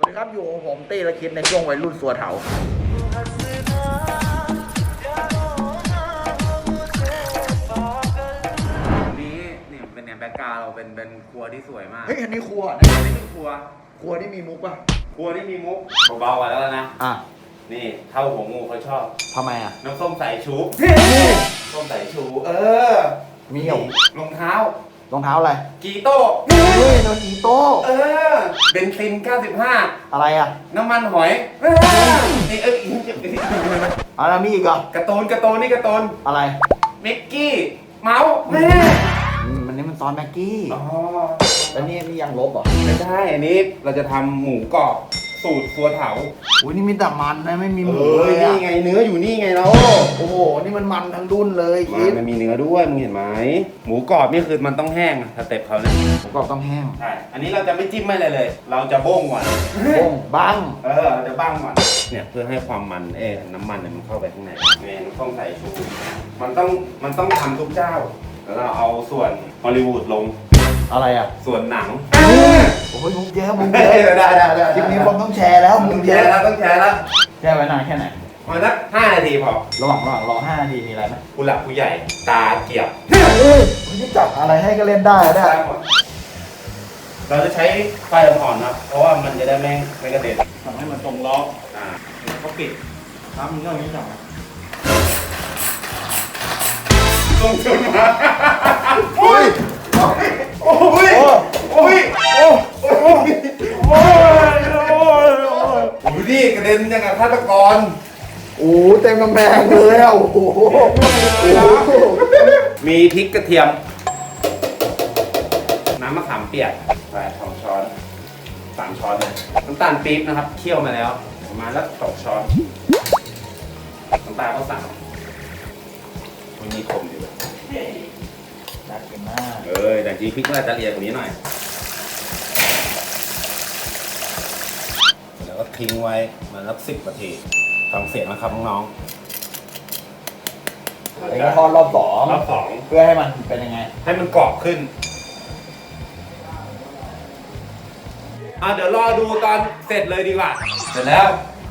สวัสดีครับอยู่กับผมตี้ละคิดในช่วงวัยรุ่นสัวเถาตรงนี้เนี่ยเป็นเนี่ยแบ็กกราวด์เราเป็นเป็นครัวที่สวยมากเฮ้ยอันนี้ครัวอันนี้เป็นครัว ครัวที่มีมุกป่ะครัวที่มีมุกเบาๆกันแล้วนะ อะนี่เท่าหัวงูเขาชอบ ทำไมอะน้ำส้มสายชูส้มสายชู เออ มีเหรอ รองเท้า รองเท้าอะไรกีโต้เฮ้ยโดนอีโต้ เออเบนซิน 95 อะไรอะน้ำมันหอยเออนี่เอออีกอีกอีกอะไรมีอีกเหรอการ์ตูนการ์ตูนนี่การ์ตูนอะไรมิกกี้ เมาส์แม่อืมมันนี่มันซอนแม็กกี้ อ๋อแล้วนี่นี่ยังลบเหรอไม่ใช่อันนี้เราจะทำหมูกรอบ สูตรสัวเถา อุ้ยนี่มีแต่มันนะไม่มีหมูเอเลอยอะนี่ไงเนื้ออยู่นี่ไงเราโอ้โห นี่มันมันทั้งดุนเลยคิดมันมีเนื้อด้วยมึงเห็นไหมหมูกรอบนี่คือมันต้องแห้งอะสเต็ปเขาเนี่ยผมก็ต้องแห้งใช่อันนี้เราจะไม่จิ้มไม่เลยเลย เราจะโบ้งก่อนโบ้งบังเออเราจะบ้างก่อนเนี่ยเพื่อให้ความมันเอ๊ะน้ำมันเนี่ยมันเข้าไปข้างในเมนต้องใส่ชู มันต้องมันต้องทำทุกเจ้า แล้วเราเอาส่วนฮอลลีวูดลงอะไรอะส่วนหนังโอ้ยมุกเยอะมุกได้เยอะได้ได้ได้คลิปนี้ผมต้องแชร์แล้วมุต้องกแชเยอะร์แล้วต้องแชร์แล้วแชร์ไว้นานแค่ไหนมาสักห้านาทีพอระหว่างระหว่างรอห้านาทีมีอะไรไหมผู้หลักผู้ใหญ่ตาเกียบเฮ้ยไม่ได้จับอะไรให้ก็เล่นได้ได้ได้หมดเราจะใช้ไฟอ่อนๆนะเพราะว่ามันจะได้ไม่ไม่กระเด็นทำให้มันตรงล็อกอ่าเขาปิดน้ำมันก็อย่างนี้จับลงทุนมา ดิกระเด็นยังกับฆาตกรโอ้เต็มกำแพงเลยอะโอ้โหโอ้โหมีพริกกระเทียม น้ำมะขามเปียกไปสองช้อนสามช้อนเลยน้ำตาลปี๊บนะครับ เคี่ยวมาแล้ว ประมาณสักสองช้อนน้ำตาลก็สั่งมันมีขมอยู่น่ากินมากเออแต่จริงพริกน่าจะละเอียดกว่านี้หน่อย แล้วก็ ทิ้งไว้มาสักสิบนาทีฟังเสียงนะครับน้องไอ้ก็ทอดรอบสองรอบสองเพื่อให้มันเป็นยังไง ให้มันกรอบขึ้น อะเดี๋ยวรอดูตอนเสร็จเลยดีกว่า เสร็จแล้ว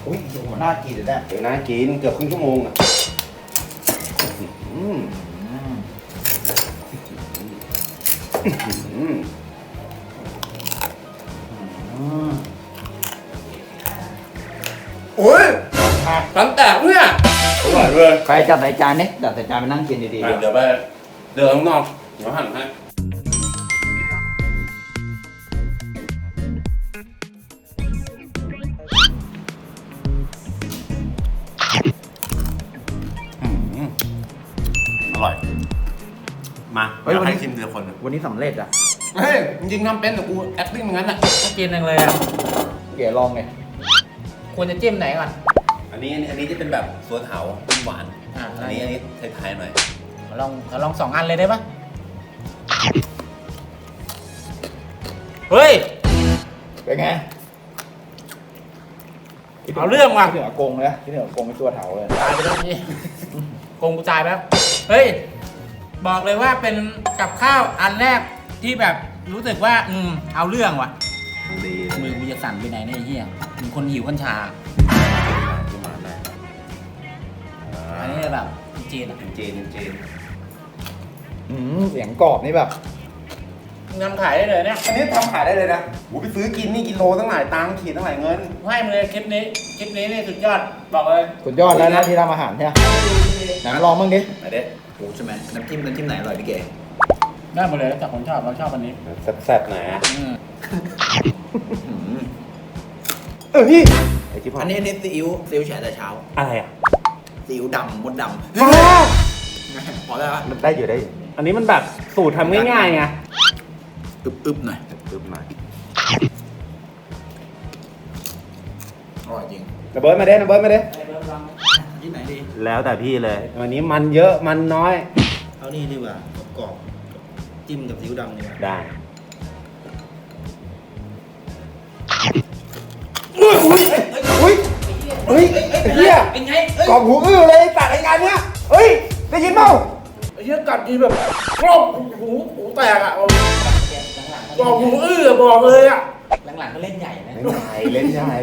อุ้ยดูมันน่ากินเลยเนี่ยเดี๋ยวน่ากินเกือบครึ่งชั่วโมงอะอืมอืม โอ้ยตันแตกเนี่ยอร่อยเลยใครจัดใส่จานนี่จัดใส่จานไปนั่งกินดีอะเดี๋ยวไปเดินข้างนอกเดี๋ยวหั่นให้อืมอร่อย มาเดี๋ยวให้ชิมทีละคนนะๆ วันนี้สำเร็จอะเฮ้ยจริงๆทำเป็นแต่กู acting อย่างนั้นอะต้องกินจังเลยอะเก๋ลองไง ควรจะจิ้มไหนก่อน อันนี้อันนี้อันนี้จะเป็นแบบสัวเถาหวาน อ่าอันนี้อันนี้ไทยๆหน่อย ขอลองขอลองสองอันเลยได้ปะเฮ้ย เป็นไงเอาเรื่องว่ะคิดถึงอากงเลยคิดถึงอากงเป็นตัวเถาเลย ตายไปแล้วนี่โกงกูตายไปแล้ว เฮ้ย บอกเลยว่าเป็นกับข้าวอันแรกที่แบบรู้สึกว่า อืม เอาเรื่องว่ะดีมือกูจะ สั่นไปไหนเนี่ยไอ้เฮียมึงคนหิวกัญชา ที่มาได้อันนี้แบบจีนอะเจนเจนอืมเสียงกรอบนี่แบบมึงทำขายได้เลยเนี่ยอันนี้ทำขายได้เลยนะโหไปซื้อกินนี่กิโลตั้งหลายตังค์ขีดตั้งหลายเงิน ให้มึงเลยคลิปนี้ คลิปนี้นี่สุดยอด บอกเลย สุดยอดแล้วนะที่ทำอาหารใช่ไหมไหนมาลองบ้างดิมาเด็ดโอ้ใช่ไหมน้ำจิ้มน้ำจิ้มไหนอร่อยพี่เก๋ได้หมดเลยแล้วแต่คนชอบเราชอบอันนี้แซ่บๆหน่อยนะอืมเออพี่ไอ้ที่พ่ออันนี้อันนี้ซีอิ๊วซีอิ๊วแฉแต่เช้าอะไรอะซีอิ๊วดำมดดำว้าพอแล้วปะมันได้อยู่ได้อยู่อันนี้มันแบบสูตรทำง่ายๆไงอึบอึบหน่อยตึ๊บหน่อยอร่อยจริงระเบิดมาเด้ระเบิดมาเด้ที่ไหนดีแล้วแต่พี่เลย วันนี้มันเยอะมันน้อยเอานี่ดีกว่ากรอบๆจิ้มกับซีอิ๊วดำดีกว่าได้ ฮ้ยเฮียเป็นไงกรอบหูอื้อเลยตัดรายการเนี้ยเฮ้ยได้ยินเปล่าไอ้เหี้ยกัดทีแบบครอบหูหูแตกอะกรอบหูอื้อบอกเลยอะหลังๆก็เล่นใหญ่นะเล่นใหญ่เล่นใหญ่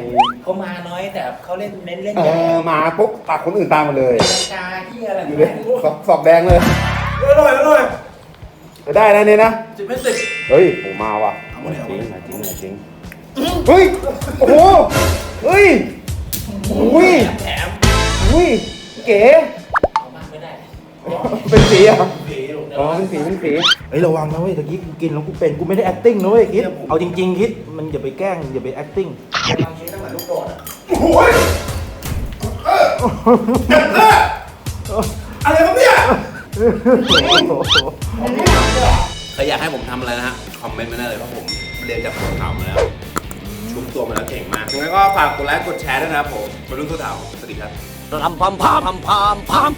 เขามาน้อยแต่เขาเล่นเน้นเล่นเอใหญ่อมาปุ๊บตักคนอื่นตามมาเลยตีลังกาที่อะไรอยู่เลยสอบสอบแดงเลยอร่อยอร่อยจะได้นะเนี่ยนะสิบไม่สิบเฮ้ยผมมาว่ะเอามาเลยเอาจริมางเลยจริงจริงเฮ้ยโอ้โหเฮ้ย อุ้ยแถมอุ้ยเก๋เอามากไม่ได้เป็นสีอะสีลูกเดี๋ยวอ๋อเป็นสีเป็นสีเฮ้ยระวังนะเว้ยตะกี้กูกินแล้วกูเป็นกูไม่ได้ acting นะเว้ยคิดเอาจริง ๆ คิดมันอย่าไปแกล้งอย่าไป acting ลองชิ้นตั้งแต่ลูกโดดอะโอ้ยเออเอออะไรครับเนี่ยใครอยากให้ผมทำอะไรนะฮะ คอมเมนต์มาได้เลยเพราะผมเรียนจากคนเก่ามาแล้ว ลุมตัวมาแล้วเก่งมากงั้นก็ฝากกดไลค์กดแชร์ด้วยนะครับผมมารุ่นตัวเถาสวัสดีครับ Ram pam pam pam pam pam